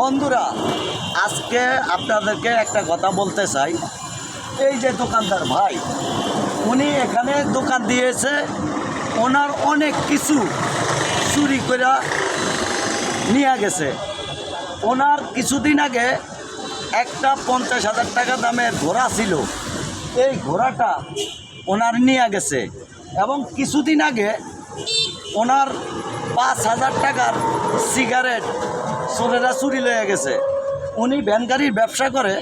বন্ধুরা, আজকে আপনাদেরকে একটা কথা বলতে চাই। এই যে দোকানদার ভাই, উনি এখানে দোকান দিয়েছে, ওনার অনেক কিছু চুরি করে নিয়ে গেছে। ওনার কিছুদিন আগে একটা পঞ্চাশ হাজার টাকা দামের ঘোড়া ছিল। এই ঘোড়াটা ওনার নিয়ে গেছে এবং কিছুদিন আগে ওনার পাঁচ হাজার টাকার সিগারেট চোরেরা চুরি লয়ে গেছে। উনি ভ্যান গাড়ির ব্যবসা করে,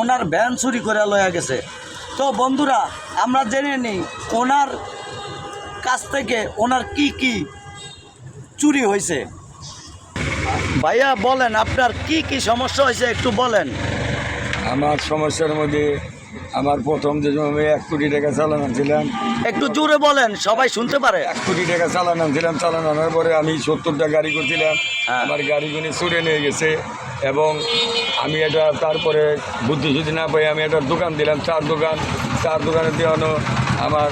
ওনার ভ্যান চুরি করে লয়ে গেছে। তো বন্ধুরা, আমরা জেনে নিই ওনার কাছ থেকে ওনার কি কি চুরি হয়েছে ভাইয়া, বলেন, আপনার কি কি সমস্যা হয়েছে একটু বলেন। আমার সমস্যার মধ্যে আমার প্রথম যে আমি এক কোটি টাকা চালান আনছিলাম একটু জোরে বলেন সবাই শুনতে পারে। এক কোটি টাকা চালান আনছিলাম চালান আনার পরে আমি সত্তরটা গাড়ি করছিলাম। হ্যাঁ। আমার গাড়িগুলি চুরে নিয়ে গেছে এবং আমি এটা তারপরে বুদ্ধি সুদ্ধি না পাই আমি একটা দোকান দিলাম চার দোকান। চার দোকানে দেওয়ানো আমার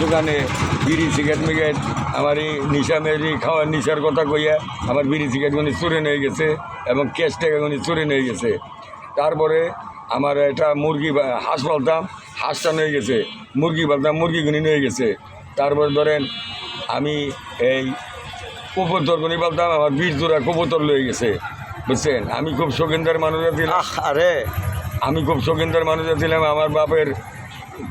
দোকানে বিড়ি সিগারেট মিগারেট আমার এই নিশা মেরি খাওয়ার নিশার কথা কইয়া আমার বিড়ি সিগারেটগুলি চুরে নিয়ে গেছে এবং ক্যাশ টাকাগুলি চুরে নিয়ে গেছে। তারপরে আমার এটা মুরগি হাঁস পালতাম হাঁসটা নিয়ে গেছে মুরগি পালতাম মুরগিগুনি নিয়ে গেছে। তারপর ধরেন আমি এই কবুতরগুলি পালতাম আমার বীর জোড়া কবুতর লয়ে গেছে বুঝছেন? আমি খুব শৌখিনদার মানুষ ছিলাম আহ আরে। আমি খুব শৌখিনদার মানুষ ছিলাম আমার বাপের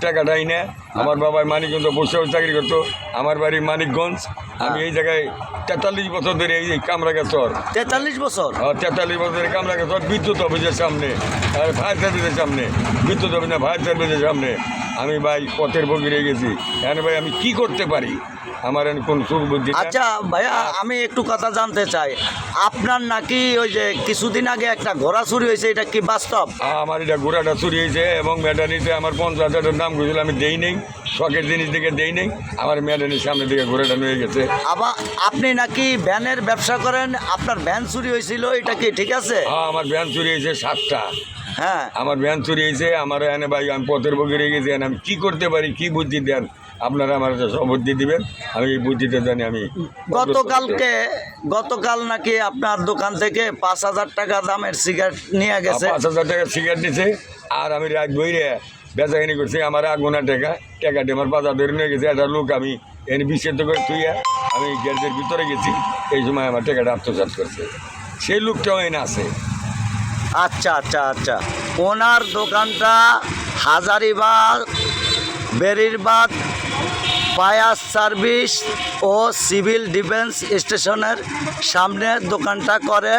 টাকাটাই না আমার বাবার মানিকগঞ্জ বসে চাকরি করতো। আমার বাড়ি মানিকগঞ্জ আমি এই জায়গায় তেতাল্লিশ বছর ধরে এই কামরাগা চর। তেতাল্লিশ বছর? তেতাল্লিশ বছর ধরে কামরাগা চর বিদ্যুৎ অফিসের সামনে আর ফায়ার সার্ভিসের সামনে বিদ্যুৎ অফিসের ফায়ার সার্ভিসের সামনে। আমি ভাই পথের ভোগী গেছি। এখন ভাই আমি কি করতে পারি? আমার কোন সুখ বুদ্ধি আচ্ছা ভাইয়া আমি একটু কথা জানতে চাই। আপনার নাকি ওই যে কিছুদিন আগে একটা ঘোড়া চুরি হয়েছে এটা কি বাস্তব? আমার এটা ঘোড়াটা চুরি হয়েছে এবং ম্যাডানিতে আমার পঞ্চাশ হাজারের দাম করেছিল আমি দেই নেই শখের জিনিস দিকে দেই নেই আমার ম্যাডানির সামনে দিকে ঘোড়াটা নিয়ে গেছে। আবার আপনি নাকি ভ্যানের ব্যবসা করেন আপনার ভ্যান চুরি হয়েছিল এটা কি ঠিক আছে? হ্যাঁ আমার ভ্যান চুরি হয়েছে সাতটা। হ্যাঁ। আমার ভ্যান চুরি হয়েছে আমার এনে ভাই আমি পথের বগে রেখে গেছি আমি কি করতে পারি কি বুদ্ধি দেন? আপনারা আমার বুদ্ধি দিবেন আমি এই বুদ্ধিটা জানি আমি গতকালকে গতকাল নাকি আপনার দোকান থেকে পাঁচ হাজার টাকা দামের সিগারেট নিয়ে গেছে। পাঁচ হাজার টাকা সিগারেট দিছে আর আমি রাত বইরে বেচাকিনি করছি আমার আগুনা টাকা টাকাটি আমার বাজার ধরে নিয়ে গেছে একটা লোক আমি এনে বিচ্ছেদ করে তুইয়া আমি গ্যাসের ভিতরে গেছি এই সময় আমার টাকাটা আত্মসাৎ করছে। সেই লোকটাও এনে আছে। আচ্ছা আচ্ছা আচ্ছা। ওনার দোকানটা হাজারিবাগ, বেরিরবাগ ফায়ার সার্ভিস ও সিভিল ডিফেন্স স্টেশনের সামনে দোকানটা করে।